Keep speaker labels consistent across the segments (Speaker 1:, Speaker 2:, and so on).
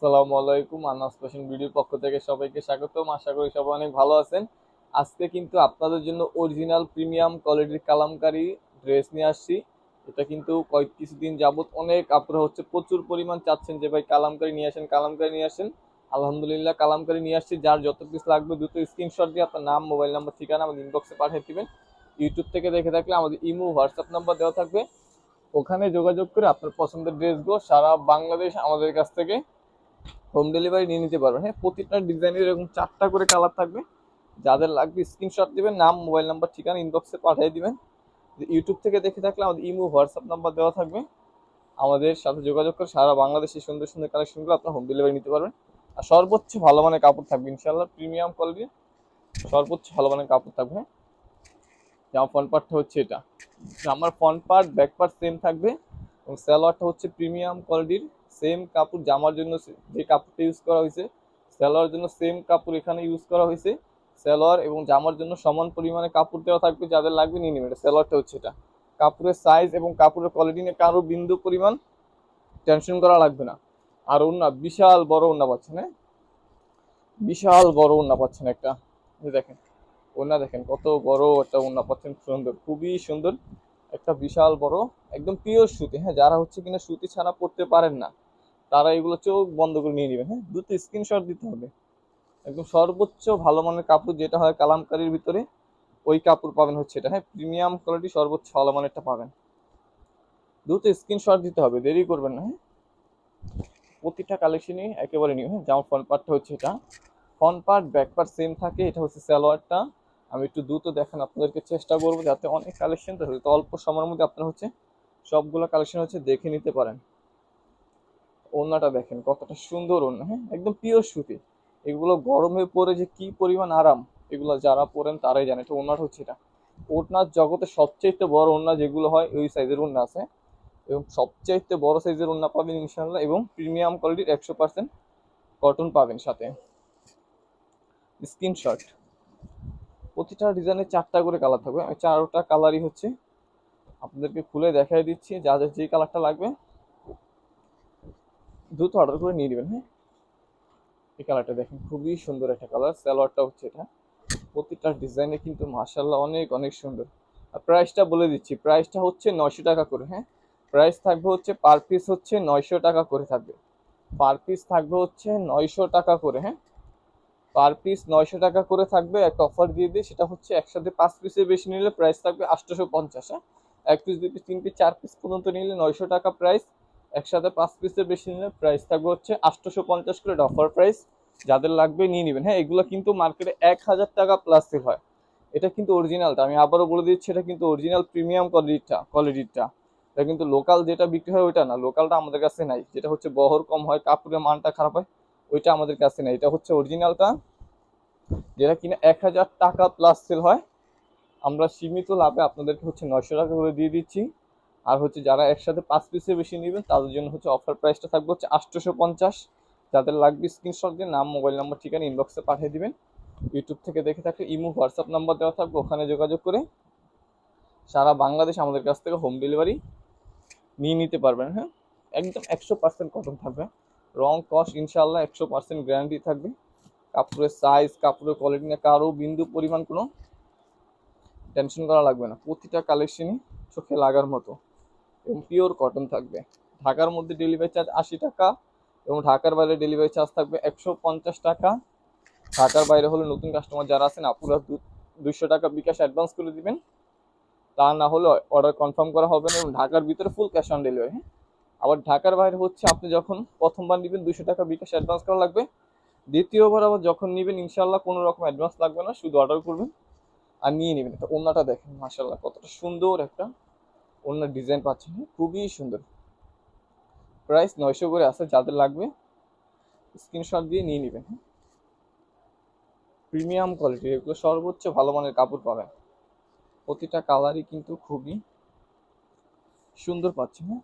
Speaker 1: আসসালামু আলাইকুম, আনাস ফ্যাশন ভিডিওর পক্ষ থেকে সবাইকে স্বাগতম। আশা করি সবাই অনেক ভালো আছেন। আজকে কিন্তু আপনাদের জন্য অরিজিনাল প্রিমিয়াম কোয়ালিটির কালামকারী ড্রেস নিয়ে আসছি। এটা কিন্তু কয়েক কিছুদিন যাবত অনেক আপনারা হচ্ছে, প্রচুর পরিমাণ চাচ্ছেন যে ভাই কালামকারী নিয়ে আসেন, কালামকারী নিয়ে আসেন। আলহামদুলিল্লাহ, কালামকারী নিয়ে আসছি। যার যত পিস লাগবে দ্রুত স্ক্রিনশট দিয়ে আপনার নাম মোবাইল নাম্বার ঠিকানা আমাদের ইনবক্সে পাঠিয়ে দিবেন। ইউটিউব থেকে দেখে থাকলে আমাদের ইমো হোয়াটসঅ্যাপ নাম্বার দেওয়া থাকবে। ওখানে যোগাযোগ করে আপনার পছন্দের ড্রেসগুলো সারা বাংলাদেশ আমাদের কাছ থেকে হোম ডেলিভারি নিয়ে নিতে পারবেন। হ্যাঁ প্রতিটা ডিজাইনের এরকম চারটা করে কালার থাকবে। যাদের লাগবে স্ক্রিনশট দেবেন, নাম মোবাইল নাম্বার ঠিকানা ইনবক্সে পাঠিয়ে দিবেন। ইউটিউব থেকে দেখে থাকলে আমাদের ইমো হোয়াটসঅ্যাপ নাম্বার দেওয়া থাকবে। আমাদের সাথে যোগাযোগ করে সারা বাংলাদেশের সুন্দর সুন্দর কালেকশনগুলো আপনার হোম ডেলিভারি নিতে পারবেন। আর সর্বোচ্চ ভালো মানের কাপড় থাকবে ইনশাল্লাহ প্রিমিয়াম কোয়ালিটির সর্বোচ্চ ভালো মানের কাপড় থাকবে হ্যাঁ। জামা ফ্রন্ট পার্টটা হচ্ছে এটা। আমার front part back part same থাকবে। এবং সালোয়ারটা হচ্ছে প্রিমিয়াম কোয়ালিটির সেম কাপড় জামার জন্য যে কাপড়টা ইউজ করা হয়েছে সালোয়ার জন্য সেম কাপড় এখানে ইউজ করা হয়েছে। সালোয়ার এবং জামার জন্য সমান পরিমাণে কাপড় দেওয়া থাকবে, যাদের লাগবে নিয়ে নেবেন। এটা সালোয়ারটা হচ্ছে এটা। কাপড়ের সাইজ এবং কাপড়ের কোয়ালিটি নিয়ে কারও বিন্দু পরিমাণ টেনশন করা লাগবে না। আর ওন্না বিশাল বড় ওন্না পাচ্ছেন হ্যাঁ? বিশাল বড় ওন্না পাচ্ছেন একটা। দেখেন ওন্না দেখেন, কত বড় একটা ওন্না পাচ্ছেন, সুন্দর, খুবই সুন্দর। একটা বিশাল বড়, একদম পিওর সুতি হ্যাঁ? যারা হচ্ছে কিনা সুতি ছাড়া পড়তে পারেন না। তারা এগুলো চোখ বন্ধ করে নিয়ে নেবেন হ্যাঁ? দুটো স্ক্রিনশট দিতে হবে। একদম সর্বোচ্চ ভালো মানের কাপড় যেটা হয় কালামকারির ভিতরে, ওই কাপড় পাবেন হচ্ছে এটা হ্যাঁ? প্রিমিয়াম কোয়ালিটি সর্বোচ্চ ভালো মানেরটা পাবেন। দুটো স্ক্রিনশট দিতে হবে, দেরি করবেন না হ্যাঁ? প্রতিটা কালেকশনই একেবারে নিউ হ্যাঁ? যেমন ফ্রন্ট পার্টটা হচ্ছে এটা। Front part back part same থাকে, এটা হচ্ছে স্যালোয়ারটা আমি একটু দ্রুত দেখান, আপনাদেরকে চেষ্টা করব যাতে অনেক কালেকশন তো অল্প সময়ের মধ্যে আপনারা হচ্ছে সবগুলো কালেকশন হচ্ছে দেখে নিতে পারেন। ওড়নাটা দেখেন, কতটা সুন্দর ওড়না হ্যাঁ? একদম পিওর সুতি। এগুলো গরমে পরে যে কি পরিমাণ আরাম, এগুলো যারা পরেন তারাই জানে। এটা ওড়নাটা হচ্ছে এটা। ওড়নার জগতে সবচেয়ে বড় ওড়না যেগুলো হয়, ওই সাইজের ওড়না আছে। এবং সবচাইতে বড় সাইজের ওড়না পাবেন ইনশাল্লাহ এবং প্রিমিয়াম কোয়ালিটির একশো পার্সেন্ট কটন পাবেন সাথে। স্ক্রিনশট। প্রতিটা ডিজাইনের চারটা করে কালার থাকবে। চারটা কালারই হচ্ছে আপনাদেরকে খুলে দেখাই দিচ্ছি যাদের যে কালারটা লাগবে। দ্রুত অর্ডার করে নিয়ে নেবেন হ্যাঁ? এই কালারটা দেখেন, খুবই সুন্দর একটা কালার সালোয়ারটা হচ্ছে এটা। প্রতিটা ডিজাইনে কিন্তু মার্শাল্লাহ অনেক অনেক সুন্দর। আর প্রাইসটা বলে দিচ্ছি প্রাইসটা হচ্ছে নয়শো টাকা করে হ্যাঁ? প্রাইস থাকবে হচ্ছে পার পিস হচ্ছে নয়শো টাকা করে থাকবে। পার পিস থাকবে হচ্ছে নয়শো টাকা করে হ্যাঁ? পার পিস নয়শো টাকা করে থাকবে, একটা অফার দিয়ে দিই, সেটা হচ্ছে একসাথে পাঁচ পিসের বেশি নিলে প্রাইস থাকবে আটশোশো পঞ্চাশ হ্যাঁ? এক পিস দুই পিস তিন পিস চার পিস পর্যন্ত নিলে নয়শো টাকা প্রাইস একসাথে পাঁচ পিসের বেশি নিলে প্রাইস থাকবে হচ্ছে আটশোশো পঞ্চাশ করে অফার প্রাইস যাদের লাগবে নিয়ে নেবেন। হ্যাঁ এগুলো কিন্তু মার্কেটে এক হাজার টাকা প্লাস সেল হয়। এটা কিন্তু অরিজিনালটা আমি আবারও বলে দিচ্ছি, এটা কিন্তু অরিজিনাল প্রিমিয়াম কোয়ালিটিটা কোয়ালিটিটা এটা কিন্তু লোকাল যেটা বিক্রি হয় ওইটা না। লোকালটা আমাদের কাছে নাই। যেটা হচ্ছে বহর কম হয়, কাপড়ের মানটা খারাপ হয়, ওইটা আমাদের কাছে নাই। এটা হচ্ছে অরিজিনালটা যেটা কিনা এক হাজার টাকা প্লাস সেল হয়। আমরা সীমিত লাভে আপনাদেরকে হচ্ছে নয়শো টাকা করে দিয়ে দিচ্ছি। আর হচ্ছে যারা একসাথে পাঁচ পিসের বেশি নেবেন, তাদের জন্য হচ্ছে অফার প্রাইসটা থাকবে হচ্ছে আটশোশো পঞ্চাশ। যাদের লাগবে স্ক্রিনশট দিয়ে নাম মোবাইল নাম্বার ঠিকানা ইনবক্সে পাঠিয়ে দিবেন। ইউটিউব থেকে দেখে থাকলে ইমো হোয়াটসঅ্যাপ নাম্বার দেওয়া থাকবে, ওখানে যোগাযোগ করে সারা বাংলাদেশ আমাদের কাছ থেকে হোম ডেলিভারি নিয়ে নিতে পারবেন হ্যাঁ? একদম একশো পার্সেন্ট কটন থাকবে। রং কস্ট ইনশাল্লাহ একশো পার্সেন্ট গ্যারান্টি থাকবে। কাপড়ের সাইজ কাপড়ের কোয়ালিটি না কারও বিন্দু পরিমাণ কোনো টেনশন করা লাগবে না। প্রতিটা কালেকশনই চোখে লাগার মতো। এবং পিওর কটন থাকবে। ঢাকার মধ্যে ডেলিভারি চার্জ আশি টাকা এবং ঢাকার বাইরে ডেলিভারি চার্জ থাকবে একশো পঞ্চাশ টাকা। ঢাকার বাইরে হলে নতুন কাস্টমার যারা আছেন, আপুরা দুইশো টাকা বিকাশ অ্যাডভান্স করে দিবেন। তা না হলে অর্ডার কনফার্ম করা হবে না এবং ঢাকার ভিতরে ফুল ক্যাশ অন ডেলিভারি হ্যাঁ? আবার ঢাকার বাইরে হচ্ছে আপনি যখন প্রথমবার নেবেন দুশো টাকা বিকাশ অ্যাডভান্স করা লাগবে। দ্বিতীয়বার আবার যখন নেবেন ইনশাল্লাহ কোনো রকম অ্যাডভান্স লাগবে না, শুধু অর্ডার করবেন আর নিয়ে নেবেন। এটা ওনাটা দেখেন মাসাল্লাহ কতটা সুন্দর একটা ওনার ডিজাইন পাচ্ছেন? খুবই সুন্দর। প্রাইস নয়শো করে আছে, যাদের লাগবে স্ক্রিনশট দিয়ে নিয়ে নেবেন। হ্যাঁ প্রিমিয়াম কোয়ালিটির এগুলো সর্বোচ্চ ভালো মানের কাপড় পাবেন। প্রতিটা কালারই কিন্তু খুবই সুন্দর পাচ্ছেন হ্যাঁ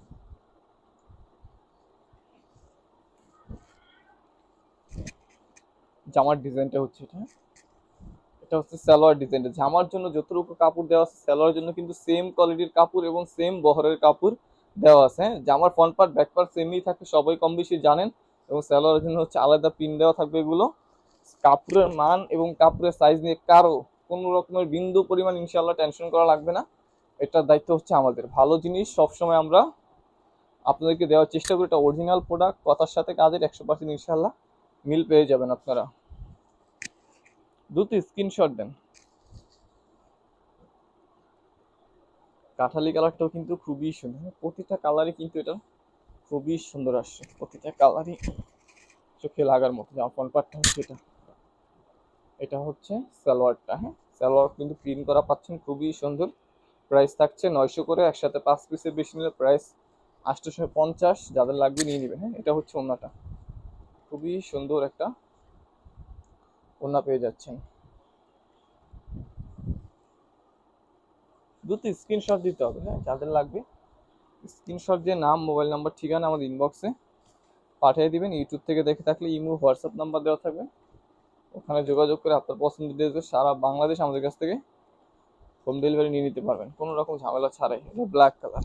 Speaker 1: জামার ডিজাইনটা হচ্ছে এটা। এটা হচ্ছে সালোয়ার ডিজাইনটা জামার জন্য যতটুকু কাপড় দেওয়া আছে সালোয়ার জন্য কিন্তু সেম কোয়ালিটির কাপড় এবং সেম বহরের কাপড় দেওয়া আছে। হ্যাঁ জামার ফ্রন্ট পার্ট ব্যাক পার্ট সেমই থাকে, সবাই কম বেশি জানেন। এবং স্যালোয়ারের জন্য হচ্ছে আলাদা পিন দেওয়া থাকবে এগুলো। কাপড়ের মান এবং কাপড়ের সাইজ নিয়ে কারও কোনো রকমের বিন্দু পরিমাণ ইনশাল্লাহ টেনশন করা লাগবে না। এটার দায়িত্ব হচ্ছে আমাদের। ভালো জিনিস সবসময় আমরা আপনাদেরকে দেওয়ার চেষ্টা করি। এটা অরিজিনাল প্রোডাক্ট কথার সাথে কাজের একশো পার্সেন্ট ইনশাল্লাহ মিল পেয়ে যাবেন আপনারা। দুটি স্ক্রিনশট দেন। কাঠালি কালারটাও কিন্তু খুবই সুন্দর। প্রতিটা কালারই কিন্তু এটা খুবই সুন্দর আসছে। প্রতিটা কালারই চোখে লাগার মতো। জামা ফ্রন্ট পার্টটা হচ্ছে এটা। এটা হচ্ছে সালোয়ারটা। হ্যাঁ সালোয়ার কিন্তু প্রিন্ট করা পাচ্ছেন, খুবই সুন্দর। প্রাইস থাকছে নয়শো করে, একসাথে পাঁচ পিসের বেশি নিলে প্রাইস আটশোশো পঞ্চাশ। যাদের লাগবে নিয়ে নেবেন। হ্যাঁ এটা হচ্ছে ওনাটা খুবই সুন্দর একটা ওনা পেয়ে যাচ্ছেন। দুটো স্ক্রিনশট দিতে হবে হ্যাঁ যাদের লাগবে। স্ক্রিনশট দিয়ে নাম মোবাইল নাম্বার ঠিকানা আমাদের ইনবক্সে পাঠিয়ে দিবেন। ইউটিউব থেকে দেখে থাকলে ইমো হোয়াটসঅ্যাপ নাম্বার দেওয়া থাকবে। ওখানে যোগাযোগ করে আপনার পছন্দের ড্রেসগুলো সারা বাংলাদেশ আমাদের কাছ থেকে হোম ডেলিভারি নিয়ে নিতে পারবেন। কোনো রকম ঝামেলা ছাড়াই। এটা ব্ল্যাক কালার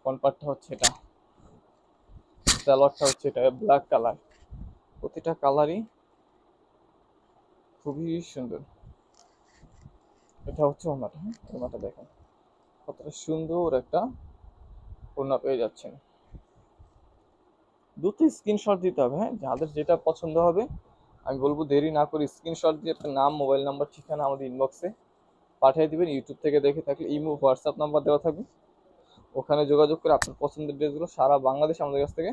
Speaker 1: ফ্রন্ট পার্টটা হচ্ছে এটা। সালোয়ারটা হচ্ছে এটা ব্ল্যাক কালার প্রতিটা কালারই খুবই সুন্দর। এটা হচ্ছে ওনাটা হ্যাঁ? ওনাটা দেখেন। কতটা সুন্দর একটা ওনা পেয়ে যাচ্ছেন। দুটো স্ক্রিনশট দিতে হবে হ্যাঁ? যাদের যেটা পছন্দ হবে, আমি বলব দেরি না করে স্ক্রিনশট দিয়ে একটা নাম মোবাইল নাম্বার ঠিকানা আমাদের ইনবক্সে পাঠিয়ে দেবেন। ইউটিউব থেকে দেখে থাকলে ইমো হোয়াটসঅ্যাপ নাম্বার দেওয়া থাকবে। ওখানে যোগাযোগ করে আপনার পছন্দের ড্রেসগুলো সারা বাংলাদেশ আমাদের কাছ থেকে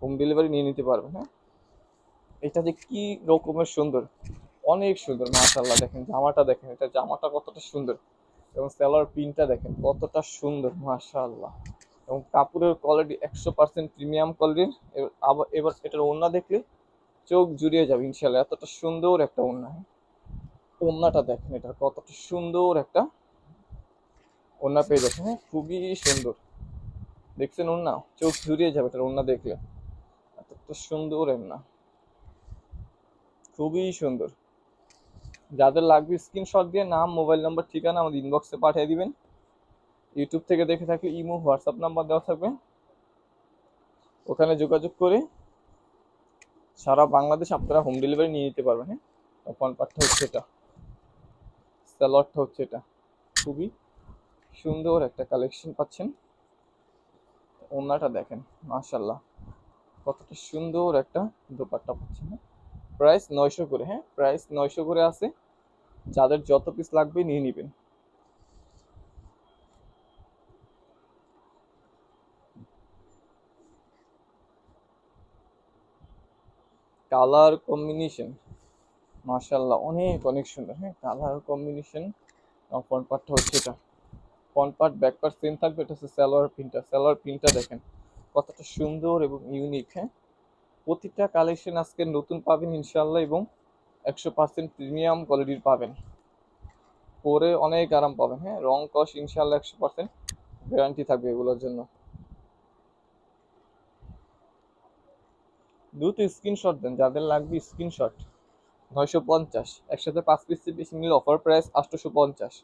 Speaker 1: হোম ডেলিভারি নিয়ে নিতে পারবেন হ্যাঁ? এটা যে কি রকমের সুন্দর। অনেক সুন্দর মাশাল্লাহ দেখেন জামাটা দেখেন, এটা জামাটা কতটা সুন্দর এবং সেলার পিনটা দেখেন কতটা সুন্দর মাশাল্লাহ এবং কাপড়ের কোয়ালিটি একশো পার্সেন্ট প্রিমিয়াম কোয়ালিটির আবার, এবার এটার ওড়না দেখলে চোখ জুড়িয়ে যাবে ইনশাল্লাহ এতটা সুন্দর একটা হ্যাঁ ওড়নাটা দেখেন এটা কতটা সুন্দর একটা ওড়না পেয়ে যাচ্ছে হ্যাঁ খুবই সুন্দর। দেখছেন ওড়না? চোখ জুড়িয়ে যাবে এটার ওড়না দেখলে। এতটা সুন্দর ওড়না। খুবই সুন্দর। যাদের লাগবে স্ক্রিনশট দিয়ে নাম মোবাইল নাম্বার ঠিকানা আমাদের ইনবক্সে পাঠিয়ে দিবেন। ইউটিউব থেকে দেখে থাকলে ইমো হোয়াটসঅ্যাপ নাম্বার দেওয়া থাকবে। ওখানে যোগাযোগ করে সারা বাংলাদেশ আপনারা হোম ডেলিভারি নিয়ে নিতে পারবেন হ্যাঁ? ফোন পার্টটা হচ্ছে এটা। স্যালোয়ারটা হচ্ছে এটা। খুবই সুন্দর একটা কালেকশন পাচ্ছেন। ওনাটা দেখেন মাশাল্লাহ কতটা সুন্দর একটা দোপাট্টা পাচ্ছেন হ্যাঁ? প্রাইস নয়শো করে হ্যাঁ? প্রাইস নয়শো করে আছে। যাদের যত পিস লাগবে নিয়ে নেবেন। কালার কম্বিনেশন মাশাল্লাহ অনেক অনেক সুন্দর হ্যাঁ? কালার কম্বিনেশন ফ্রন্ট পার্টটা হচ্ছে এটা। Front part back part same থাকবে, এটা হচ্ছে সালোয়ার প্রিন্টটা সালোয়ার প্রিন্টটা দেখেন, কতটা সুন্দর এবং ইউনিক হ্যাঁ? প্রতিটা কালেকশন আজকে নতুন পাবেন ইনশাল্লাহ এবং একশো পার্সেন্ট প্রিমিয়াম কোয়ালিটির পাবেন। পরে অনেক আরাম পাবেন হ্যাঁ? রং কস ইনশাল্লাহ একশো পার্সেন্ট গ্যারান্টি থাকবে এগুলোর জন্য। দ্রুত স্ক্রিনশট দেন, যাদের লাগবে স্ক্রিনশট নয়শো পঞ্চাশ, একসাথে পাঁচ পিস বেশি নিলে অফার প্রাইস আটশোশো পঞ্চাশ।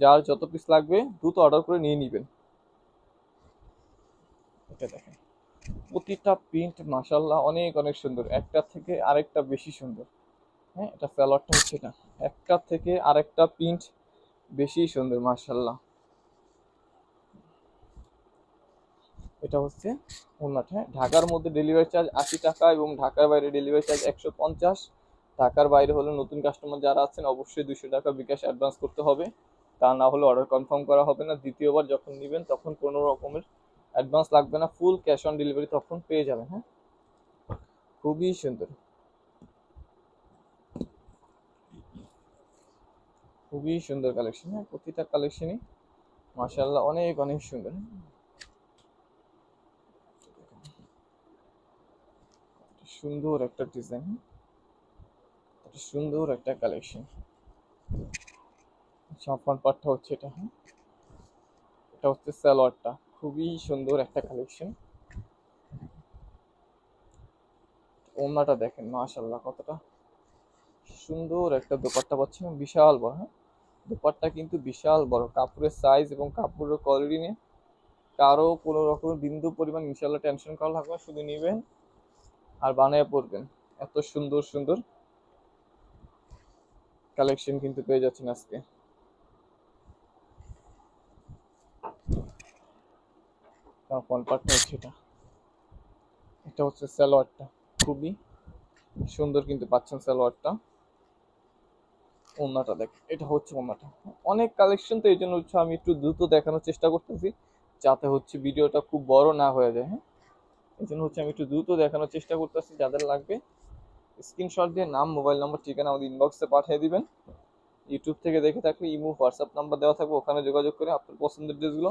Speaker 1: যার যত পিস লাগবে, দ্রুত অর্ডার করে নিয়ে নেবেন। এটা দেখেন। প্রতিটা প্রিন্ট মাসাল্লাহ অনেক অনেক সুন্দর। একটা থেকে আরেকটা বেশি সুন্দর। হ্যাঁ এটা স্যালোয়ারটা হচ্ছে এটা একটা থেকে আরেকটা প্রিন্ট বেশি সুন্দর মাসাল্লাহ এটা হচ্ছে ওনাটা হ্যাঁ ঢাকার মধ্যে ডেলিভারি চার্জ আশি টাকা এবং ঢাকার বাইরে ডেলিভারি চার্জ একশো পঞ্চাশ। ঢাকার বাইরে হলে নতুন কাস্টমার যারা আছেন, অবশ্যই দুশো টাকা বিকাশ অ্যাডভান্স করতে হবে। তা না হলে অর্ডার কনফার্ম করা হবে না। দ্বিতীয়বার যখন নেবেন, তখন কোনো রকমের অ্যাডভান্স লাগবে না ফুল ক্যাশ অন ডেলিভারি তখন পেয়ে যাবেন হ্যাঁ? খুবই সুন্দর। খুবই সুন্দর কালেকশন হ্যাঁ? প্রতিটা কালেকশনই মাশাল্লাহ অনেক অনেক সুন্দর সুন্দর একটা ডিজাইন সুন্দর একটা কালেকশন সম্পন পাটটা হচ্ছে এটা হ্যাঁ? এটা হচ্ছে সালোয়ারটা। খুবই সুন্দর একটা কালেকশন ওনাটা দেখেন মাশাল্লাহ কতটা সুন্দর একটা দোপাট্টা পাচ্ছেন বিশাল বড় হ্যাঁ? দোপাট্টা কিন্তু বিশাল বড়, কাপড়ের সাইজ এবং কাপড়ের কোয়ালিটি নিয়ে কারও কোনো রকমের বিন্দু পরিমাণ ইনশাল্লাহ টেনশন করা লাগবে শুধু নেবেন আর বানিয়ে পরবেন। এত সুন্দর সুন্দর কালেকশন কিন্তু পেয়ে যাচ্ছেন আজকে। ফ্রন্ট পার্টটা হচ্ছে এটা এটা হচ্ছে সালোয়ারটা, খুবই সুন্দর কিন্তু পাচ্ছেন স্যালোয়ারটা ওনাটা দেখ এটা হচ্ছে ওন্নাটা অনেক কালেকশন তো এই জন্য হচ্ছে আমি একটু দ্রুত দেখানোর চেষ্টা করতেছি, যাতে হচ্ছে ভিডিওটা খুব বড় না হয়ে যায় হ্যাঁ? এই জন্য হচ্ছে আমি একটু দ্রুত দেখানোর চেষ্টা করতেছি, যাদের লাগবে। স্ক্রিনশট দিয়ে নাম মোবাইল নাম্বার ঠিকানা আমাদের ইনবক্সে পাঠিয়ে দিবেন। ইউটিউব থেকে দেখে থাকলে ইমো হোয়াটসঅ্যাপ নাম্বার দেওয়া থাকবে, ওখানে যোগাযোগ করে আপনার পছন্দের ড্রেসগুলো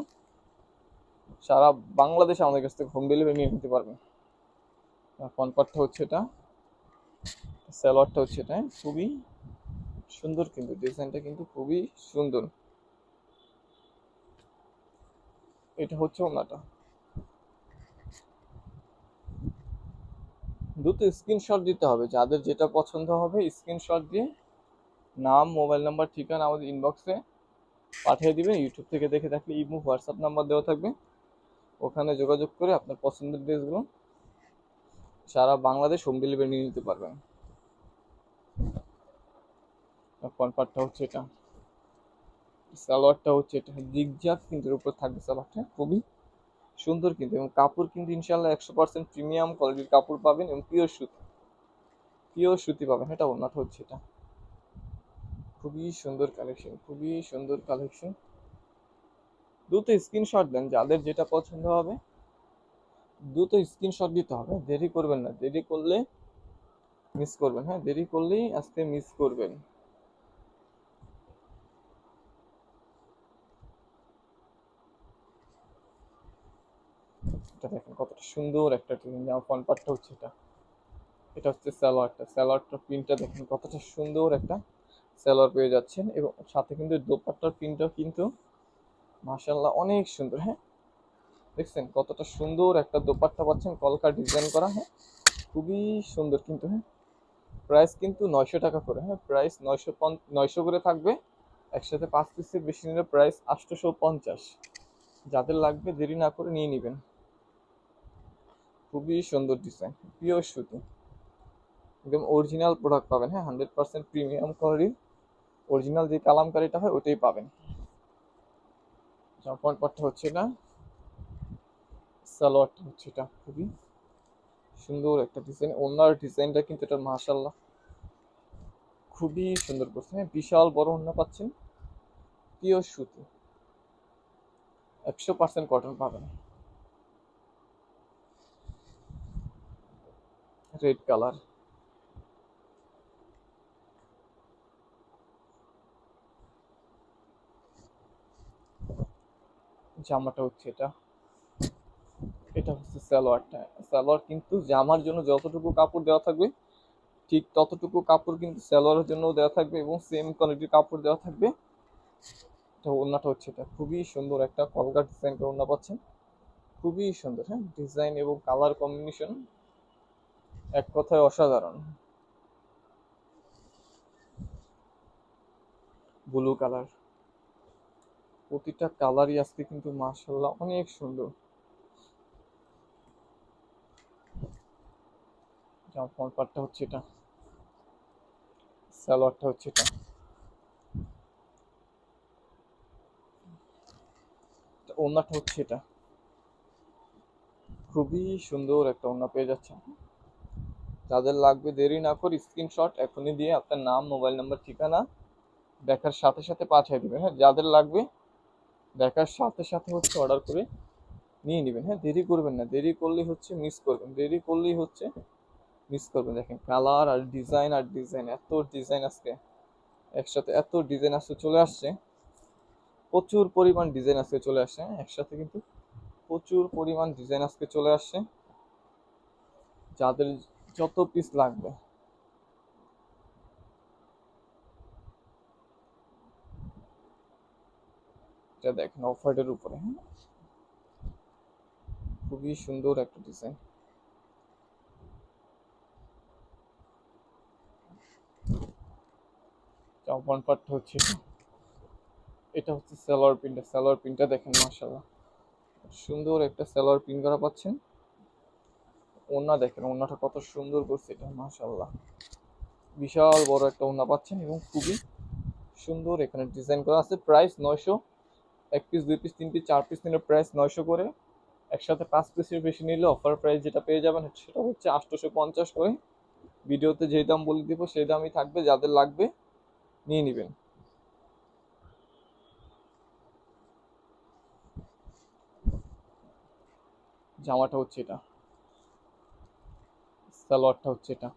Speaker 1: সারা বাংলাদেশে আমাদের কাছ থেকে হোম ডেলিভারি নিয়ে নিতে পারবেন ফোন পার্টটা হচ্ছে এটা। স্যালোয়ারটা হচ্ছে এটা? খুবই সুন্দর কিন্তু ডিজাইনটা কিন্তু খুবই সুন্দর। এটা হচ্ছে ওনাটা। দ্রুত স্ক্রিনশট দিতে হবে। যাদের যেটা পছন্দ হবে স্ক্রিনশট দিয়ে নাম মোবাইল নাম্বার ঠিকানা আমাদের ইনবক্সে পাঠিয়ে দিবেন। ইউটিউব থেকে দেখে থাকলে ইমো হোয়াটসঅ্যাপ নাম্বার দেওয়া থাকবে। ওখানে যোগাযোগ করে আপনার পছন্দের ড্রেসগুলো সারা বাংলাদেশ হোম ডেলিভারি নিয়ে নিতে পারবেন। ফ্রন্ট পার্টটা হচ্ছে এটা। সালোয়ারটা হচ্ছে এটা। জিগজাগ কিন্তু উপর থাকবে সালোয়ারটা। খুবই সুন্দর কিন্তু এবং কাপড় কিন্তু ইনশাল্লাহ একশো পার্সেন্ট প্রিমিয়াম কোয়ালিটির কাপড় পাবেন এবং পিওর সুতি। পিওর সুতি পাবেন। এটা ওনাটা হচ্ছে এটা। খুবই সুন্দর কালেকশন খুবই সুন্দর কালেকশন দ্রুত স্ক্রিনশট দেন যাদের যেটা পছন্দ হবে। দ্রুত স্ক্রিনশট দিতে হবে। দেরি করবেন না। দেরি করলে মিস করবেন। হ্যাঁ দেরি করলেই আজকে মিস করবেন। এটা দেখেন কতটা সুন্দর একটা জামা ফ্রন্ট পার্টটা হচ্ছে এটা। এটা হচ্ছে স্যালোয়ারটা স্যালোয়ারটার প্রিন্টটা দেখেন কতটা সুন্দর একটা স্যালোয়ার পেয়ে যাচ্ছেন। এবং সাথে কিন্তু দোপাট্টার প্রিন্টটাও কিন্তু মাশাল্লাহ অনেক সুন্দর হ্যাঁ? দেখছেন কতটা সুন্দর একটা দোপাট্টা পাচ্ছেন কলকা ডিজাইন করা হ্যাঁ? খুবই সুন্দর কিন্তু হ্যাঁ? প্রাইস কিন্তু নয়শো টাকা করে হ্যাঁ? প্রাইস নয়শো নয়শো করে থাকবে। একসাথে পাঁচ পিসের বেশি নিলে প্রাইস আটশোশো পঞ্চাশ। যাদের লাগবে দেরি না করে নিয়ে নেবেন। খুবই সুন্দর ডিজাইন, পিওর সুতি। একদম অরিজিনাল প্রোডাক্ট পাবেন হ্যাঁ? হান্ড্রেড পার্সেন্ট প্রিমিয়াম কোয়ালিটির। অরিজিনাল যে কালামকারিটা হয় ওটাই পাবেন। জামার পাটটা হচ্ছে এটা সালোয়ারটা হচ্ছে এটা খুবই সুন্দর একটা ডিজাইন ওনার ডিজাইনটা কিন্তু এটা মাশাল্লাহ খুবই সুন্দর করছে। হ্যাঁ বিশাল বড় ওনা পাচ্ছেন। পিওর সুতি। একশো পার্সেন্ট কটন পাবেন। রেড কালার জামাটা হচ্ছে এটা। এটা হচ্ছে সালোয়ারটা। সালোয়ার কিন্তু জামার জন্য যতটুকু কাপড় দেওয়া থাকবে, ঠিক ততটুকু কাপড় কিন্তু সালোয়ারের জন্য দেওয়া থাকবে এবং সেম কোয়ালিটির কাপড় দেওয়া থাকবে। এটা ওড়নাটা হচ্ছে এটা। খুবই সুন্দর একটা কলকা ডিজাইন করে ওড়না পাচ্ছেন। খুবই সুন্দর হ্যাঁ? ডিজাইন এবং কালার কম্বিনেশন এক কথায় অসাধারণ। ব্লু কালার প্রতিটা কালারই আজকে কিন্তু মার্শাল্লাহ অনেক সুন্দর। জামা ফ্রন্ট পার্টটা হচ্ছে এটা। সালোয়ারটা হচ্ছে এটা। ওনাটা হচ্ছে এটা। খুবই সুন্দর একটা ওনা পেয়ে যাচ্ছে যাদের লাগবে দেরি না করে স্ক্রিনশট এখনই দিয়ে আপনার নাম, মোবাইল নাম্বার, ঠিকানা দেখার সাথে সাথে পাঠিয়ে দেবেন হ্যাঁ? যাদের লাগবে দেখার সাথে সাথে হচ্ছে অর্ডার করে নিয়ে নেবেন। হ্যাঁ দেরি করবেন না। দেরি করলেই হচ্ছে মিস করবেন। দেরি করলেই হচ্ছে মিস করবেন। দেখেন কালার আর ডিজাইন আর ডিজাইন এত ডিজাইন আজকে। একসাথে এত ডিজাইন আজকে চলে আসছে। প্রচুর পরিমাণ ডিজাইন আজকে চলে আসছে। হ্যাঁ, একসাথে কিন্তু প্রচুর পরিমাণ ডিজাইন আজকে চলে আসছে। যাদের যত পিস লাগবে। এটা দেখেন অফ হোয়াইটের উপরে হ্যাঁ? খুবই সুন্দর একটা ডিজাইন। ওয়ান পার্টটা হচ্ছে এটা। হচ্ছে সালোয়ার প্রিন্টটা সালোয়ার প্রিন্টটা দেখেন, মাশাআল্লাহ। সুন্দর একটা সালোয়ার প্রিন্ট করা পাচ্ছেন। ওড়না দেখেন, ওড়নাটা কত সুন্দর করছে এটা মাশাল্লাহ বিশাল বড় একটা ওড়না পাচ্ছেন এবং খুবই সুন্দর এখানে ডিজাইন করা আছে। প্রাইস নয়শো এক পিস দুই পিস তিন পিস চার পিস নিলে প্রাইস নয়শো করে। একসাথে পাঁচ পিসের বেশি নিলে অফার প্রাইস যেটা পেয়ে যাবেন, সেটা হচ্ছে আটশোশো পঞ্চাশ করে। ভিডিওতে যেই দাম বলে দিব, সেই দামই থাকবে, যাদের লাগবে নিয়ে নেবেন। জামাটা হচ্ছে এটা। সালোয়ারটা হচ্ছে এটা।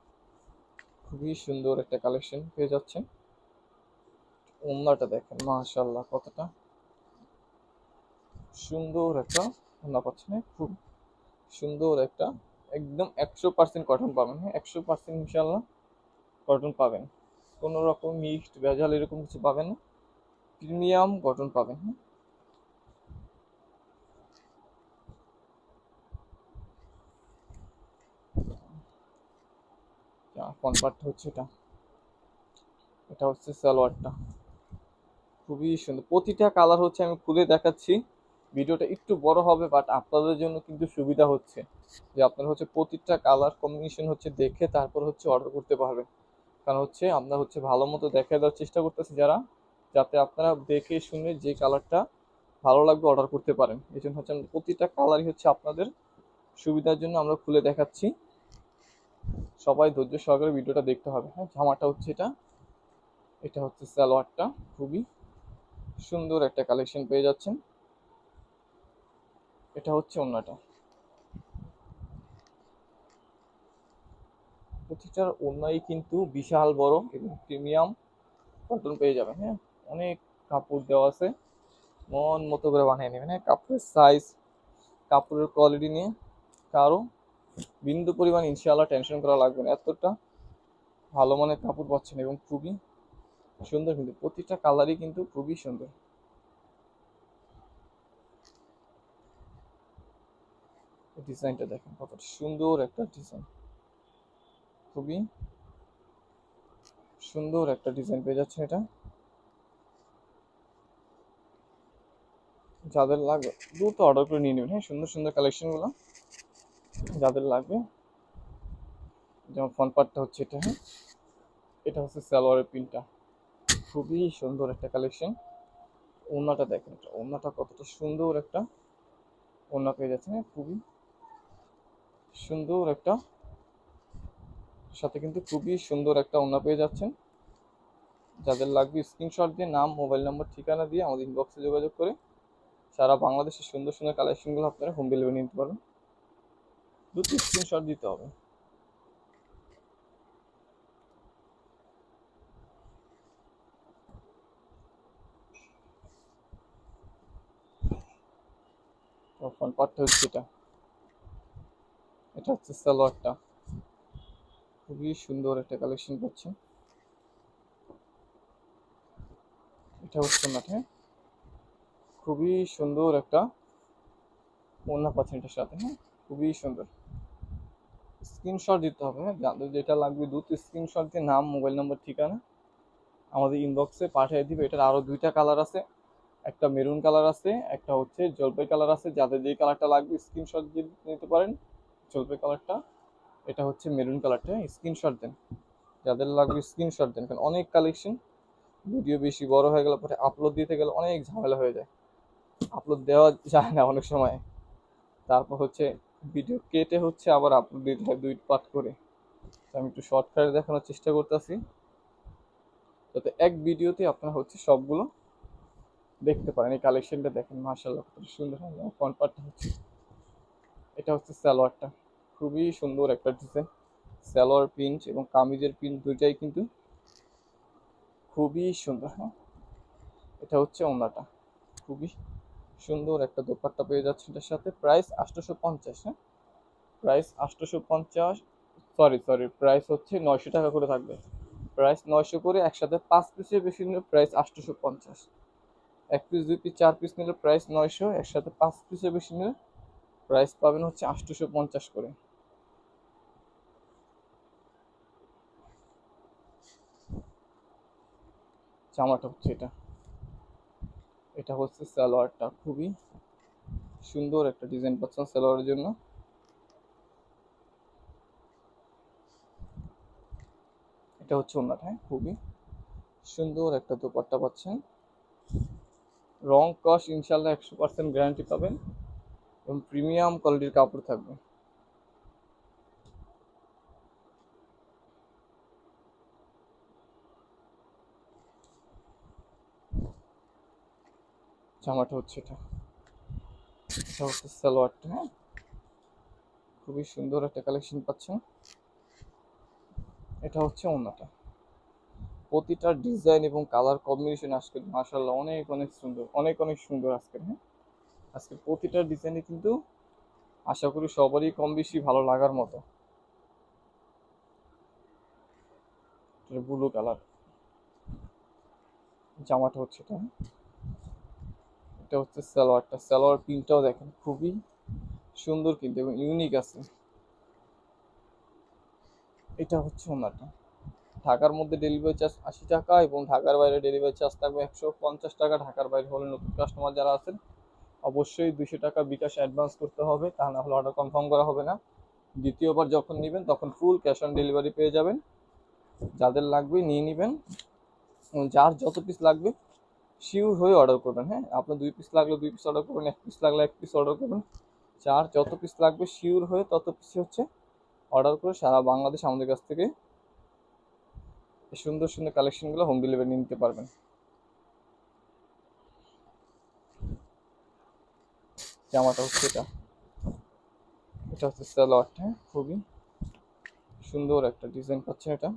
Speaker 1: খুবই সুন্দর একটা কালেকশন পেয়ে যাচ্ছেন। ওন্নাটা দেখেন মাশাল্লাহ কতটা। সুন্দর একটা ওন্না পাচ্ছেন? খুব সুন্দর একটা, একদম একশো পার্সেন্ট কটন পাবেন হ্যাঁ একশো পার্সেন্ট ইনশাল্লাহ কটন পাবেন। কোনো রকম মিক্সড, ভেজাল এরকম কিছু পাবেন না প্রিমিয়াম কটন পাবেন হ্যাঁ। পার্টটা হচ্ছে এটা। এটা হচ্ছে সালোয়ারটা। খুবই সুন্দর। প্রতিটা কালার হচ্ছে আমি খুলে দেখাচ্ছি। ভিডিওটা একটু বড় হবে বাট আপনাদের জন্য কিন্তু সুবিধা হচ্ছে। যে আপনারা হচ্ছে প্রতিটা কালার কম্বিনেশন হচ্ছে দেখে তারপর হচ্ছে অর্ডার করতে পারবেন। কারণ হচ্ছে আমরা হচ্ছে ভালো মতো দেখে দেওয়ার চেষ্টা করতেছি যারা, যাতে আপনারা দেখে শুনে যে কালারটা ভালো লাগবে অর্ডার করতে পারেন। এই জন্য হচ্ছে প্রতিটা কালারই হচ্ছে আপনাদের সুবিধার জন্য আমরা খুলে দেখাচ্ছি। সবাই ধৈর্য সহকারে ভিডিওটা দেখতে হবে। হ্যাঁ জামাটা হচ্ছে এটা। এটা হচ্ছে সালোয়ারটা। খুবই সুন্দর একটা কালেকশন পেয়ে যাচ্ছেন। এটা হচ্ছে অন্যটা প্রতিটার ওড়নাই কিন্তু বিশাল বড় এবং প্রিমিয়াম কটন পেয়ে যাবেন হ্যাঁ? অনেক কাপড় দেওয়া আছে, মন মতো করে বানিয়ে নেবেন হ্যাঁ? কাপড়ের সাইজ কাপড়ের কোয়ালিটি নিয়ে কারও বিন্দু পরিমাণ ইনশাআল্লাহ টেনশন করা লাগবে না। এতটা ভালো মানের কাপড় পাচ্ছেন এবং খুবই সুন্দর কিন্তু প্রতিটা কালারই কিন্তু খুবই সুন্দর। ডিজাইনটা দেখেন কত সুন্দর একটা ডিজাইন। খুবই সুন্দর একটা ডিজাইন পেয়ে যাচ্ছে এটা। যাদের লাগবে, দ্রুত অর্ডার করে নিয়ে নেবেন। হ্যাঁ সুন্দর সুন্দর কালেকশনগুলো যাদের লাগবে। যেমন ফ্রন্ট পার্টটা হচ্ছে এটা হ্যাঁ। এটা হচ্ছে সালোয়ারের প্রিন্টটা। খুবই সুন্দর একটা কালেকশন ওড়নাটা দেখেন এটা ওড়নাটা কতটা সুন্দর একটা ওড়না পেয়ে যাচ্ছে হ্যাঁ। খুবই সুন্দর একটা, সাথে কিন্তু খুবই সুন্দর একটা ওনা পেয়ে যাচ্ছেন। যাদের লাগবে স্ক্রিনশট দিয়ে নাম মোবাইল নাম্বার ঠিকানা দিয়ে আমাদের ইনবক্সে যোগাযোগ করে সারা বাংলাদেশের সুন্দর সুন্দর কালেকশনগুলো আপনারা হোম ডেলিভারি নিতে পারবেন। দুটো স্ক্রিনশট দিতে হবে। পার্টটা হচ্ছে এটা। এটা হচ্ছে সালোয়ারটা খুবই সুন্দর একটা কালেকশন পাচ্ছেন এটা হচ্ছে হ্যাঁ খুবই সুন্দর একটা ওড়না পাচ্ছেন সাথে হ্যাঁ? খুবই সুন্দর। স্ক্রিনশট দিতে হবে হ্যাঁ? যেটা লাগবে দুটো স্ক্রিনশট দিয়ে নাম মোবাইল নাম্বার ঠিকানা আমাদের ইনবক্সে পাঠিয়ে দিবে। এটার আরও দুইটা কালার আছে। একটা মেরুন কালার আছে, একটা হচ্ছে জলপাই কালার আছে। যাদের যেই কালারটা লাগবে স্ক্রিনশট দিয়ে নিতে পারেন। জলপাই কালারটা এটা হচ্ছে মেরুন কালারটা স্ক্রিনশট দেন। যাদের লাগবে স্ক্রিনশট দেন, কারণ অনেক কালেকশন ভিডিও বেশি বড় হয়ে গেলে পরে আপলোড দিতে গেলে অনেক ঝামেলা হয়ে যায়। আপলোড দেওয়া যায় না অনেক সময়। তারপর হচ্ছে ভিডিও কেটে হচ্ছে আবার আপলোড দিতে হয় দুই পার্ট করে। আমি একটু শর্টকাটে দেখানোর চেষ্টা করতেছি। যাতে এক ভিডিওতে আপনারা হচ্ছে সবগুলো দেখতে পারেন। এই কালেকশনটা দেখেন মার্শাল্লাহ কত সুন্দর হয় ফ্রন্ট পার্টটা হচ্ছে এটা হচ্ছে সালোয়ারটা। খুবই সুন্দর একটা ডিজাইন সালোয়ার প্রিন্ট এবং কামিজের প্রিন্ট দুইটাই কিন্তু খুবই সুন্দর হ্যাঁ? এটা হচ্ছে ওনাটা খুবই সুন্দর একটা দোপাট্টা পেয়ে যাচ্ছে এটার সাথে। প্রাইস আটশোশো পঞ্চাশ হ্যাঁ? প্রাইস আটশোশো পঞ্চাশ সরি সরি প্রাইস হচ্ছে নয়শো টাকা করে থাকবে। প্রাইস নয়শো করে একসাথে পাঁচ পিসের বেশি নিলে প্রাইস আটশোশো পঞ্চাশ এক পিস দুই পিস চার পিস নিলে প্রাইস নয়শো, একসাথে পাঁচ পিসের বেশি নিলে প্রাইস পাবেন হচ্ছে আষ্টশো পঞ্চাশ করে। জামাটা হচ্ছে এটা। এটা হচ্ছে সালোয়ারটা, খুবই সুন্দর একটা ডিজাইন পাচ্ছেন সালোয়ারের জন্য। এটা হচ্ছে ওনাটা হ্যাঁ খুবই সুন্দর একটা দোপাট্টা পাচ্ছেন। রং কস ইনশাল্লাহ একশো পার্সেন্ট গ্যারান্টি পাবেন। এবং প্রিমিয়াম কোয়ালিটির কাপড় থাকবে। জামাটা হচ্ছে এটা। এটা হচ্ছে সালোয়ারটা হ্যাঁ? খুবই সুন্দর একটা কালেকশন পাচ্ছেন। এটা হচ্ছে ওনাটা প্রতিটা ডিজাইন এবং কালার কম্বিনেশন আজকে মাশাল্লাহ অনেক অনেক সুন্দর, অনেক অনেক সুন্দর আজকের হ্যাঁ? আজকে প্রতিটা ডিজাইনে কিন্তু আশা করি সবারই কম বেশি ভালো লাগার মতো। ব্লু কালার জামাটা হচ্ছে এটা? এটা হচ্ছে সালোয়ারটা সালোয়ার প্রিন্টটাও দেখেন খুবই সুন্দর কিন্তু এবং ইউনিক আছে। এটা হচ্ছে ওনাটা ঢাকার মধ্যে ডেলিভারি চার্জ আশি টাকা এবং ঢাকার বাইরে ডেলিভারি চার্জ থাকবে একশো পঞ্চাশ টাকা। ঢাকার বাইরে হলে নতুন কাস্টমার যারা আছেন অবশ্যই দুশো টাকা বিকাশ অ্যাডভান্স করতে হবে, তা না হলে অর্ডার কনফার্ম করা হবে না। দ্বিতীয়বার যখন নেবেন, তখন ফুল ক্যাশ অন ডেলিভারি পেয়ে যাবেন। যাদের লাগবে নিয়ে নেবেন। যার যত পিস লাগবে শিওর হয়ে অর্ডার করবেন হ্যাঁ? আপনার দুই পিস লাগলে দুই পিস অর্ডার করবেন, এক পিস লাগলে এক পিস অর্ডার করবেন। যার যত পিস লাগবে শিওর হয়ে তত পিস হচ্ছে অর্ডার করে সারা বাংলাদেশ আমাদের কাছ থেকে সুন্দর সুন্দর কালেকশনগুলো হোম ডেলিভারি নিতে পারবেন। জামাটা হচ্ছে এটা এটা হচ্ছে সালোয়ারটা হ্যাঁ? খুবই সুন্দর একটা ডিজাইন পাচ্ছে এটা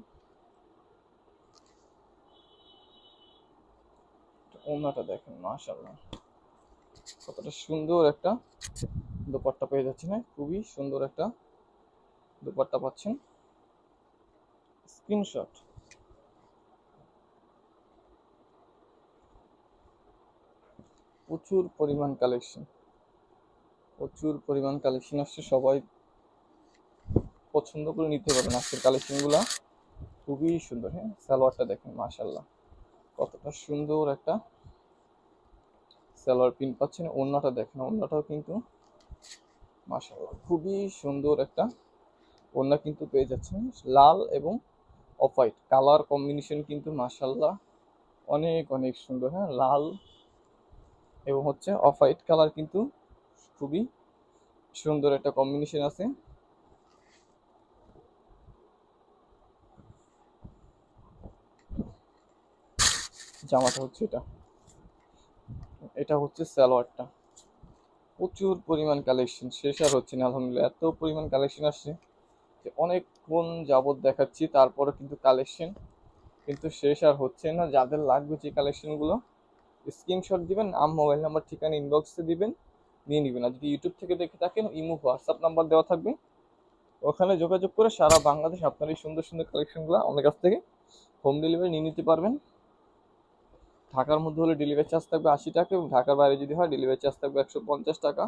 Speaker 1: ওনাটা দেখেন, মাশাআল্লাহ কতটা সুন্দর একটা দোপাট্টা পেয়ে যাচ্ছেন হ্যাঁ? খুবই সুন্দর একটা দোপাট্টা পাচ্ছেন স্ক্রিনশট প্রচুর পরিমাণ কালেকশন প্রচুর পরিমাণ কালেকশন আসছে, সবাই পছন্দ করে নিতে পারেন আজকের কালেকশনগুলো খুবই সুন্দর হ্যাঁ? সালোয়ারটা দেখেন মাশাল্লাহ কতটা সুন্দর একটা সালোয়ার প্রিন্ট পাচ্ছেন। ওড়নাটা দেখেন, ওড়নাটাও কিন্তু মাশাল্লাহ খুবই সুন্দর একটা ওড়না কিন্তু পেয়ে যাচ্ছেন। লাল এবং অফ হোয়াইট কালার কম্বিনেশন কিন্তু মাশাল্লাহ অনেক অনেক সুন্দর হ্যাঁ? লাল এবং হচ্ছে অফ হোয়াইট কালার কিন্তু খুবই সুন্দর একটা কম্বিনেশন আছে। জামাটা হচ্ছে এটা। এটা হচ্ছে সালোয়ারটা। প্রচুর পরিমাণ কালেকশন শেষ আর হচ্ছে না, আলহামদুলিল্লাহ। এত পরিমাণ কালেকশন আসছে যে অনেকক্ষণ যাবত দেখাচ্ছি তারপরে কিন্তু কালেকশন কিন্তু শেষ আর হচ্ছে না। যাদের লাগবে যে কালেকশনগুলো স্ক্রিনশট দিবেন নাম মোবাইল নাম্বার ঠিকানা ইনবক্সে দিবেন। নিয়ে নেবেন। আর যদি ইউটিউব থেকে দেখে থাকেন, ইমো হোয়াটসঅ্যাপ নাম্বার দেওয়া থাকবে। ওখানে যোগাযোগ করে সারা বাংলাদেশ আপনার এই সুন্দর সুন্দর কালেকশনগুলো আমাদের কাছ থেকে হোম ডেলিভারি নিয়ে নিতে পারবেন। ঢাকার মধ্যে হলে ডেলিভারি চার্জ থাকবে আশি টাকা এবং ঢাকার বাইরে যদি হয় ডেলিভারি চার্জ থাকবে একশো পঞ্চাশ টাকা।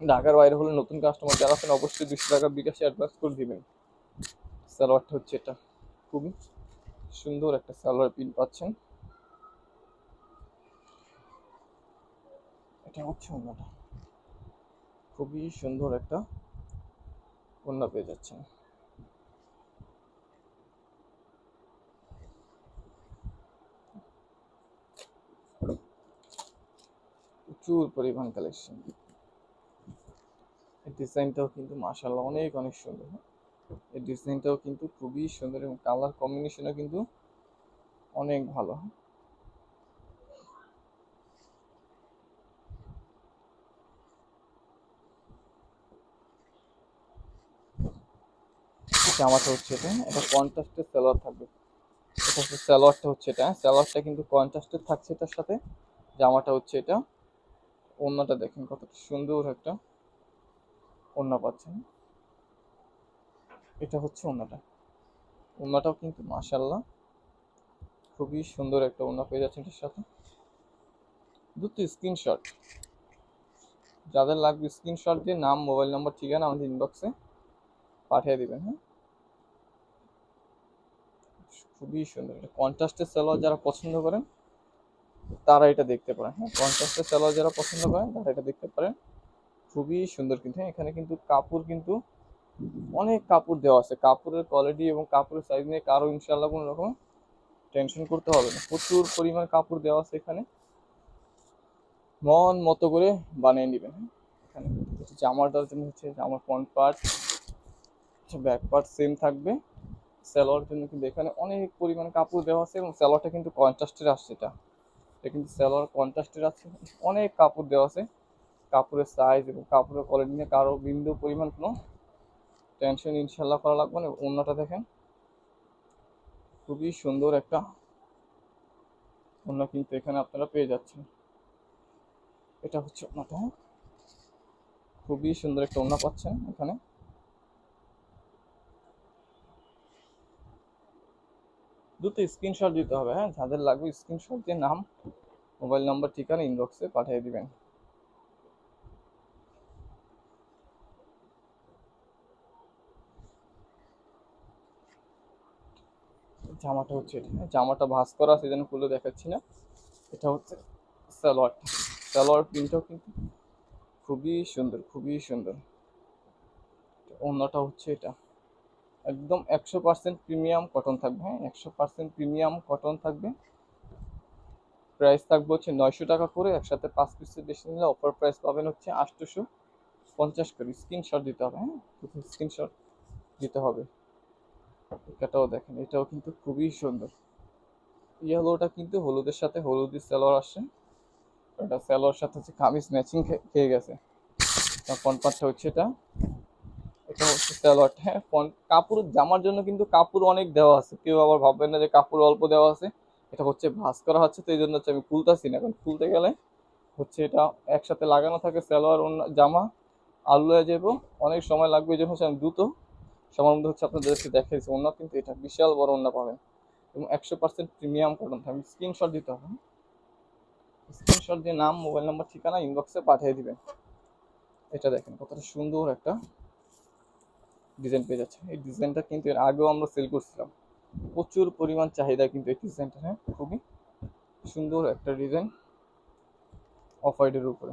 Speaker 1: ঢাকার বাইরে হলে নতুন কাস্টমার যারা আছেন, অবশ্যই দুশো টাকা বিকাশে অ্যাডভান্স করে দিবেন। সালোয়ারটা হচ্ছে এটা। খুবই সুন্দর একটা সালোয়ার প্রিন্ট পাচ্ছেন। এটা হচ্ছে ওনাটা খুবই সুন্দর একটা ওন্না পেয়ে যাচ্ছেন। প্রচুর পরিমাণ কালেকশন এই ডিজাইনটাও কিন্তু মাশাল্লাহ অনেক অনেক সুন্দর হ্যাঁ? এই ডিজাইনটাও কিন্তু খুবই সুন্দর এবং কালার কম্বিনেশনও কিন্তু অনেক ভালো জামাটা হচ্ছে এটা এটা কন্ট্রাস্টের সালোয়ার থাকবে। এটা হচ্ছে সালোয়ারটা হচ্ছে এটা সালোয়ারটা কিন্তু কন্ট্রাস্টের থাকছে এটার সাথে। জামাটা হচ্ছে এটা। ওড়নাটা দেখেন কতটা সুন্দর একটা ওড়না পাচ্ছেন। এটা হচ্ছে ওড়নাটা ওড়নাটাও কিন্তু মাশাল্লাহ খুবই সুন্দর একটা ওড়না পেয়ে যাচ্ছেন এটার সাথে। দুটো স্ক্রিনশট যাদের লাগবে স্ক্রিনশট দিয়ে নাম মোবাইল নাম্বার ঠিকানা আমাদের ইনবক্সে পাঠিয়ে দিবেন হ্যাঁ? খুবই সুন্দর। এটা কন্ট্রাস্টের সালোয়ার যারা পছন্দ করেন, তারা এটা দেখতে পারেন। হ্যাঁ কন্ট্রাস্টের সালোয়ার যারা পছন্দ করেন, তারা এটা দেখতে পারেন। খুবই সুন্দর কিন্তু হ্যাঁ এখানে কিন্তু কাপড় কিন্তু অনেক কাপড় দেওয়া আছে। কাপড়ের কোয়ালিটি এবং কাপড়ের সাইজ নিয়ে কারও ইনশাল্লাহ কোনো রকম টেনশন করতে হবে না। প্রচুর পরিমাণ কাপড় দেওয়া আছে এখানে। মন মতো করে বানিয়ে নেবেন। হ্যাঁ? এখানে জামাটার জন্য হচ্ছে জামার front part back part same থাকবে। স্যালোয়ার জন্য কিন্তু এখানে অনেক পরিমাণে কাপড় দেওয়া আছে এবং স্যালোয়ারটা কিন্তু কন্ট্রাস্টের আসছে এটা। এটা কিন্তু স্যালোয়ার কন্ট্রাস্টের আছে অনেক কাপড় দেওয়া আছে। কাপড়ের সাইজ এবং কাপড়ের কোয়ালিটি নিয়ে কারও বিন্দু পরিমাণ কোনো টেনশন ইনশাল্লাহ করা লাগবে না অন্যটা দেখেন, খুবই সুন্দর একটা অন্য কিন্তু এখানে আপনারা পেয়ে যাচ্ছেন। এটা হচ্ছে হ্যাঁ? খুবই সুন্দর একটা ওনা পাচ্ছেন এখানে। দুটো স্ক্রিনশট দিতে হবে হ্যাঁ? যাদের লাগবে স্ক্রিনশট দিয়ে নাম মোবাইল নাম্বার ঠিকানা ইনবক্সে পাঠিয়ে দিবেন। জামাটা হচ্ছে এটা হ্যাঁ, জামাটা ভাঁজ করা সেজন্য খুলে দেখাচ্ছি না। এটা হচ্ছে সালোয়ার সালোয়ার প্রিন্টটাও কিন্তু খুবই সুন্দর খুবই সুন্দর। অন্যটা হচ্ছে এটা। একদম একশো পার্সেন্ট প্রিমিয়াম কটন থাকবে হ্যাঁ একশো পার্সেন্ট প্রিমিয়াম কটন থাকবে। প্রাইস থাকবে হচ্ছে নয়শো টাকা করে, একসাথে পাঁচ পিসের বেশি নিলে অফার প্রাইস পাবেন হচ্ছে আটশোশো পঞ্চাশ করে। স্ক্রিনশট দিতে হবে হ্যাঁ স্ক্রিনশট দিতে হবে। এটাও দেখেন, এটাও কিন্তু খুবই সুন্দর। ইয়েলোটা কিন্তু হলুদের সাথে হলুদের সালোয়ার আসছে। এটা সালোয়ার সাথে হচ্ছে কামিজ ম্যাচিং খেয়ে গেছে। ফ্রন্ট পার্টটা হচ্ছে এটা। এটা হচ্ছে সালোয়ারটা হ্যাঁ কাপড় জামার জন্য কিন্তু কাপড় অনেক দেওয়া আছে। কেউ আবার ভাববেন না যে কাপড় অল্প দেওয়া আছে। এটা হচ্ছে ভাঁজ করা হচ্ছে, তো এই জন্য হচ্ছে আমি খুলতেছি না। এখন খুলতে গেলে হচ্ছে এটা একসাথে লাগানো থাকে সালোয়ার অন্য জামা, আলু হয়ে যাব। অনেক সময় লাগবে এই হচ্ছে আমি দ্রুত সবার মধ্যে হচ্ছে আপনাদেরকে দেখাইছি অন্য কিন্তু এটা বিশাল বড় অন্য পাবেন। এবং একশো পার্সেন্ট প্রিমিয়াম কটন থাকবে স্ক্রিনশট দিতে হবে। স্ক্রিনশট দিয়ে নাম মোবাইল নাম্বার ঠিকানা ইনবক্সে পাঠিয়ে দিবেন। এটা দেখেন কতটা সুন্দর একটা ডিজাইন পেয়ে যাচ্ছে এই ডিজাইনটা কিন্তু এর আগেও আমরা সেল করছিলাম। প্রচুর পরিমাণ চাহিদা কিন্তু এই ডিজাইনটা হ্যাঁ? খুবই সুন্দর একটা ডিজাইন অফ হোয়াইটের উপরে।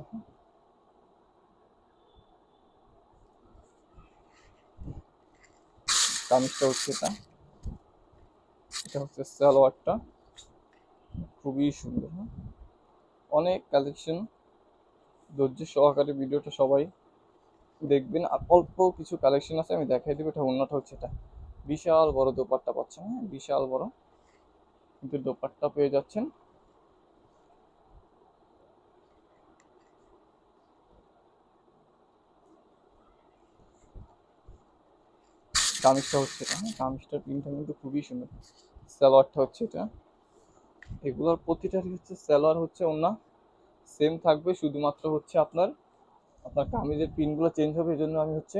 Speaker 1: কামিজটা হচ্ছে এটা। এটা হচ্ছে সালোয়ারটা। খুবই সুন্দর হ্যাঁ? অনেক কালেকশন ধৈর্য সহকারে ভিডিওটা সবাই দেখবেন, আর অল্প কিছু কালেকশন আছে, আমি দেখাই দেবো। এটা অন্যটা হচ্ছে এটা। বিশাল বড় দোপাট্টা পাচ্ছেন হ্যাঁ? বিশাল বড়। কিন্তু দোপাট্টা পেয়ে যাচ্ছেন। কামিজটা হচ্ছে এটা হ্যাঁ? কামিজটার প্রিন্টটা কিন্তু খুবই সুন্দর। সালোয়ারটা হচ্ছে এটা। এগুলোর প্রতিটারই হচ্ছে সালোয়ার হচ্ছে অন্য সেম থাকবে, শুধুমাত্র হচ্ছে আপনার আপনার কামিজের পিনগুলো চেঞ্জ হবে এই জন্য আমি হচ্ছে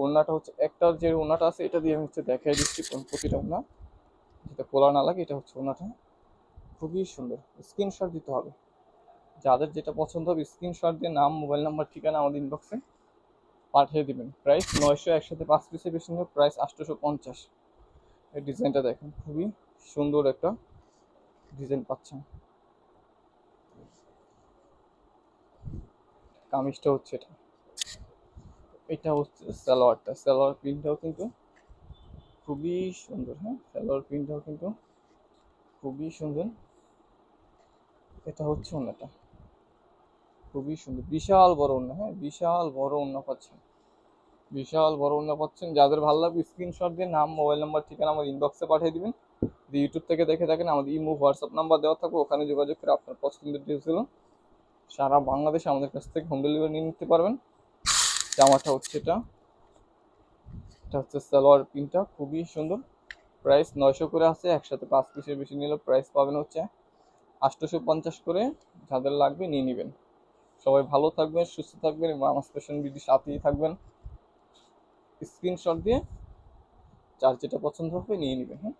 Speaker 1: ওড়নাটা হচ্ছে একটার যে ওড়নাটা আছে, এটা দিয়ে আমি হচ্ছে দেখাই দিচ্ছি কোন প্রতিটা ওড়না। যেটা খোলা না লাগে, এটা হচ্ছে ওড়নাটা। খুবই সুন্দর। স্ক্রিনশট দিতে হবে। যাদের যেটা পছন্দ হবে স্ক্রিনশট দিয়ে নাম মোবাইল নাম্বার ঠিকানা আমাদের ইনবক্সে পাঠিয়ে দিবেন। প্রাইস নয়শো একসাথে পাঁচ পিসের বেশি নেবে প্রাইস আটশোশো পঞ্চাশ। এই ডিজাইনটা দেখেন, খুবই সুন্দর একটা ডিজাইন পাচ্ছেন। কামিজটা হচ্ছে এটা। এটা হচ্ছে সালোয়ারটা। সালোয়ার প্রিন্টটাও কিন্তু খুবই সুন্দর হ্যাঁ? সালোয়ার প্রিন্টটাও কিন্তু খুবই সুন্দর। এটা হচ্ছে অন্যটা খুবই সুন্দর। বিশাল বড় অন্য হ্যাঁ? বিশাল বড় অন্য পাচ্ছেন। বিশাল বড় অন্য পাচ্ছেন। যাদের ভালো লাগবে স্ক্রিনশট দিয়ে নাম মোবাইল নাম্বার ঠিকানা আমার ইনবক্সে পাঠিয়ে দিবেন। ইউটিউব থেকে দেখে থাকেন। আমাদের ইমো হোয়াটসঅ্যাপ নাম্বার দেওয়া থাকবে। ওখানে যোগাযোগ করে আপনার পছন্দের ড্রেসগুলো সারা বাংলাদেশে আমাদের কাছ থেকে হোম ডেলিভারি নিয়ে নিতে পারবেন। জামাটা হচ্ছে এটা। এটা হচ্ছে সালোয়ার প্রিন্টটা, খুবই সুন্দর। প্রাইস নয়শো করে আছে, একসাথে পাঁচ পিসের বেশি নিলে প্রাইস পাবেন হচ্ছে আটশোশো পঞ্চাশ করে। যাদের লাগবে নিয়ে নেবেন। সবাই ভালো থাকবেন, সুস্থ থাকবেন এবং আমার স্পেশাল ভিডিও সাথেই থাকবেন। স্ক্রিনশট দিয়ে যার যেটা পছন্দ হবে নিয়ে নেবেন হ্যাঁ?